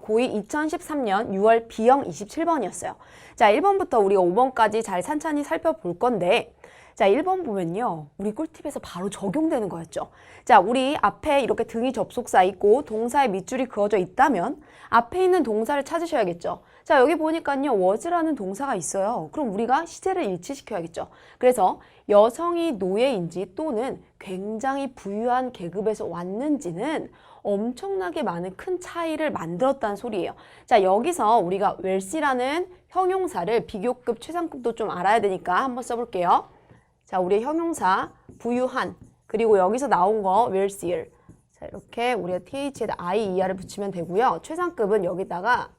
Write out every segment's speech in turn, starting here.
고2 2013년 6월 B형 27번이었어요. 자, 1번부터 우리가 5번까지 잘 찬찬히 살펴볼 건데 자, 1번 보면요. 우리 꿀팁에서 바로 적용되는 거였죠. 자, 우리 앞에 이렇게 등이 접속사 있고 동사의 밑줄이 그어져 있다면 앞에 있는 동사를 찾으셔야겠죠. 자, 여기 보니까요. was라는 동사가 있어요. 그럼 우리가 시제를 일치시켜야겠죠. 그래서 여성이 노예인지 또는 굉장히 부유한 계급에서 왔는지는 엄청나게 많은 큰 차이를 만들었다는 소리예요. 자, 여기서 우리가 wealthy라는 형용사를 비교급, 최상급도 좀 알아야 되니까 한번 써볼게요. 자, 우리의 형용사 부유한 그리고 여기서 나온 거 wealthier. 자, 이렇게 우리가 th에다 i er를 붙이면 되고요. 최상급은 여기다가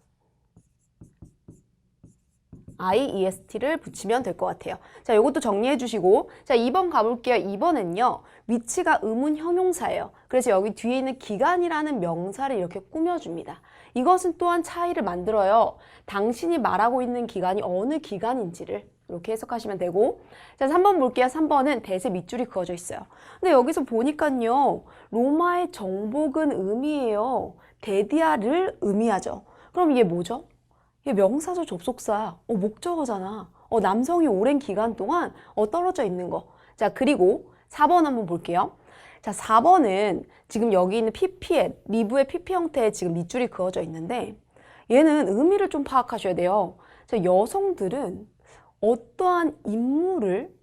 IEST를 붙이면 될 것 같아요. 자, 이것도 정리해 주시고 자, 2번 가볼게요. 2번은요. 위치가 의문 형용사예요. 그래서 여기 뒤에 있는 기간이라는 명사를 이렇게 꾸며줍니다. 이것은 또한 차이를 만들어요. 당신이 말하고 있는 기간이 어느 기간인지를 이렇게 해석하시면 되고 자 3번 볼게요. 3번은 대세 밑줄이 그어져 있어요. 근데 여기서 보니까요. 로마의 정복은 의미예요. 데디아를 의미하죠. 그럼 이게 뭐죠? 이게 명사죠 접속사. 어, 목적어잖아. 어, 남성이 오랜 기간 동안 어, 떨어져 있는 거. 자, 그리고 4번 한번 볼게요. 자, 4번은 지금 여기 있는 PP에, 리브의 PP 형태의 지금 밑줄이 그어져 있는데 얘는 의미를 좀 파악하셔야 돼요. 자, 여성들은 어떠한 임무를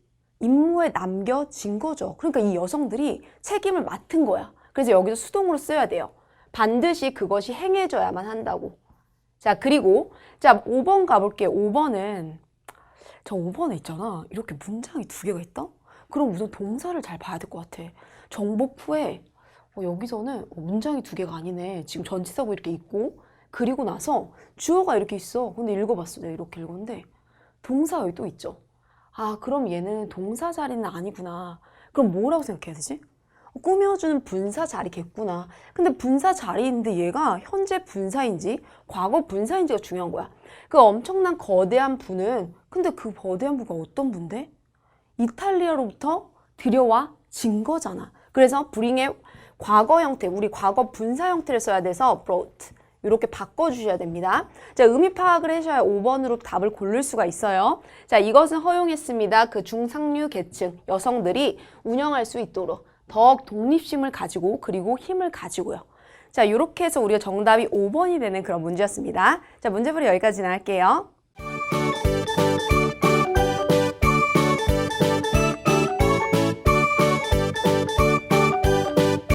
임무에 남겨진 거죠. 그러니까 이 여성들이 책임을 맡은 거야. 그래서 여기서 수동으로 써야 돼요. 반드시 그것이 행해져야만 한다고. 자, 그리고 자, 5번 가볼게요. 5번은 저 5번에 있잖아. 이렇게 문장이 두 개가 있다? 그럼 우선 동사를 잘 봐야 될 것 같아. 정복 후에 어, 여기서는 어, 문장이 두 개가 아니네. 지금 전치사고 이렇게 있고 그리고 나서 주어가 이렇게 있어. 근데 읽어봤어. 내가 이렇게 읽었는데 동사 여기 또 있죠. 아, 그럼 얘는 동사 자리는 아니구나. 그럼 뭐라고 생각해야 되지? 꾸며주는 분사 자리겠구나. 근데 분사 자리인데 얘가 현재 분사인지 과거 분사인지가 중요한 거야. 그 엄청난 거대한 부는 근데 그 거대한 부가 어떤 부인데? 이탈리아로부터 들여와 진 거잖아. 그래서 bring의 과거 형태, 우리 과거 분사 형태를 써야 돼서 brought 이렇게 바꿔주셔야 됩니다. 자, 의미 파악을 하셔야 5번으로 답을 고를 수가 있어요. 자, 이것은 허용했습니다. 그 중상류 계층 여성들이 운영할 수 있도록 더욱 독립심을 가지고 그리고 힘을 가지고요. 자, 이렇게 해서 우리가 정답이 5번이 되는 그런 문제였습니다. 자, 문제풀이 여기까지나 할게요.